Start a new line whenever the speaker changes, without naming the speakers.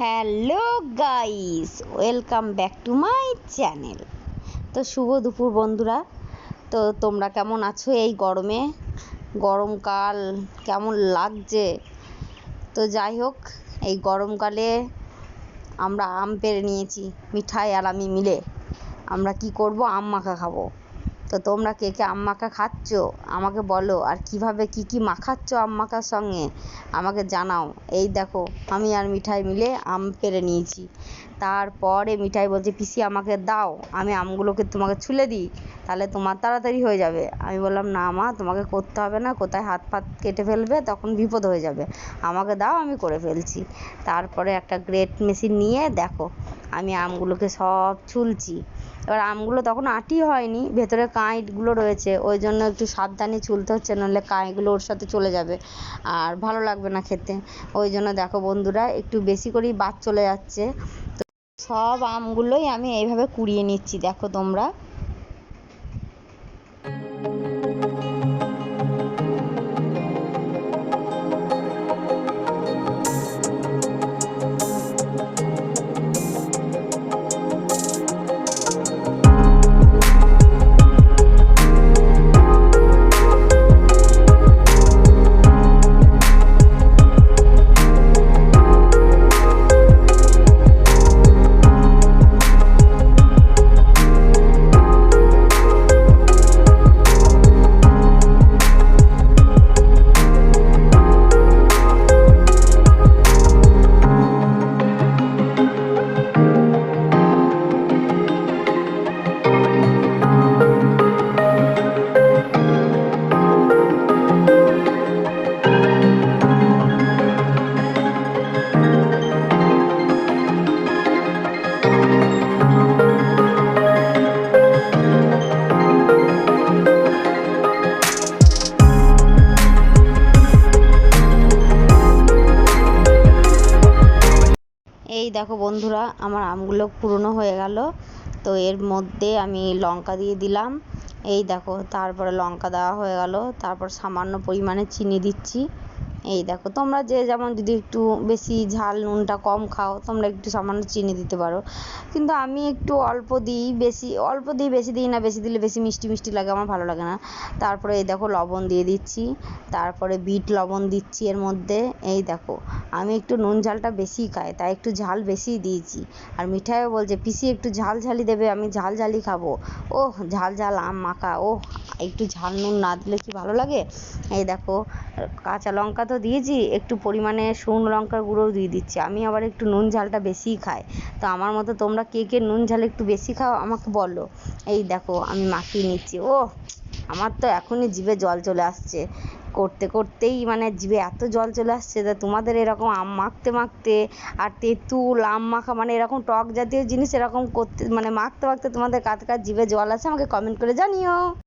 Hello guys, welcome back to my channel. তো শুভ দুপুর বন্ধুরা। তো তোমরা কেমন আছো এই গরমে? গরমকাল কেমন লাগছে? তো যাই হোক, এই গরমকালে আমরা আম পেড়ে নিয়েছি, মিঠাই আর আমি মিলে। আমরা কি করব? আম মাখা খাব। তো তোমরা কে কে আম মাখা খাচ্ছ? আমাকে বলো, আর কীভাবে কি কি মাখাচ্ছ আম মাখার সঙ্গে? আমাকে জানাও। এই দেখো, আমি আর মিঠাই মিলে আম পেড়ে নিয়েছি। তারপরে মিঠাই বলছে, পিসি, আমাকে দাও, আমি আমগুলোকে তোমাকে ছুলে দিই, তাহলে তোমার তাড়াতাড়ি হয়ে যাবে। আমি বললাম, না মা, তোমাকে করতে হবে না, কোথায় হাত ফাত কেটে ফেলবে, তখন বিপদ হয়ে যাবে। আমাকে দাও, আমি করে ফেলছি। তারপরে একটা গ্রেট মেশিন নিয়ে দেখো, আমি আমগুলোকে সব ছুলছি। এবার আমগুলো তখন আটি হয়নি, ভেতরে কাঁইটগুলো রয়েছে, ওই জন্য একটু সাবধানে ছুলতে হচ্ছে নাহলে কাঁইগুলো ওর সাথে চলে যাবে, আর ভালো লাগবে না খেতে। ওই জন্য দেখো বন্ধুরা, একটু বেশি করেই বাদ চলে যাচ্ছে। সব আমগুলোই আমি এইভাবে কুড়িয়ে নিচ্ছি দেখো তোমরা। দেখো বন্ধুরা, আমার আমগুলো পুরনো হয়ে গেল। তো এর মধ্যে আমি লঙ্কা দিয়ে দিলাম। এই দেখো, তারপরে লঙ্কা দেওয়া হয়ে গেল। তারপর সামান্য পরিমাণে চিনি দিচ্ছি। এই দেখো, তোমরা যে যেমন যদি একটু বেশি ঝাল নুনটা কম খাও, তোমরা একটু সামান্য চিনি দিতে পারো। কিন্তু আমি একটু অল্প দিই বেশি, অল্প দিই বেশি দিই না, বেশি দিলে বেশি মিষ্টি মিষ্টি লাগে, আমার ভালো লাগে না। তারপরে এই দেখো লবণ দিয়ে দিচ্ছি, তারপরে বিট লবণ দিচ্ছি এর মধ্যে। এই দেখো, আমি একটু নুন ঝালটা বেশিই খাই, তাই একটু ঝাল বেশিই দিয়েছি। আর মিঠাইও বলছে, পিসি একটু ঝাল ঝালই দেবে, আমি ঝাল ঝালই খাব। ওহ, ঝাল ঝাল আম মাখা, ওহ। একটু ঝাল নুন না দিলে কি ভালো লাগে? এই দেখো, কাঁচা লঙ্কা তো দিয়েছি, একটু পরিমাণে শুকনো লঙ্কার গুঁড়োও দিয়ে দিচ্ছি। আমি আবার একটু নুন ঝালটা বেশিই খাই। তো আমার মতো তোমরা কে কে নুন ঝাল একটু বেশি খাও আমাকে বলো। এই দেখো, আমি মাখিয়ে নিচ্ছি। ও আমার তো এখনই জিভে জল চলে আসছে। করতে করতেই মানে জিভে এত জল চলে আসছে তা তোমাদের এরকম আম মাখতে মাখতে আর তেঁতুল, আম মাখা মানে এরকম টক জাতীয় জিনিস এরকম করতে মানে মাখতে মাখতে তোমাদের কার কার জিভে জল আসে আমাকে কমেন্ট করে জানিও।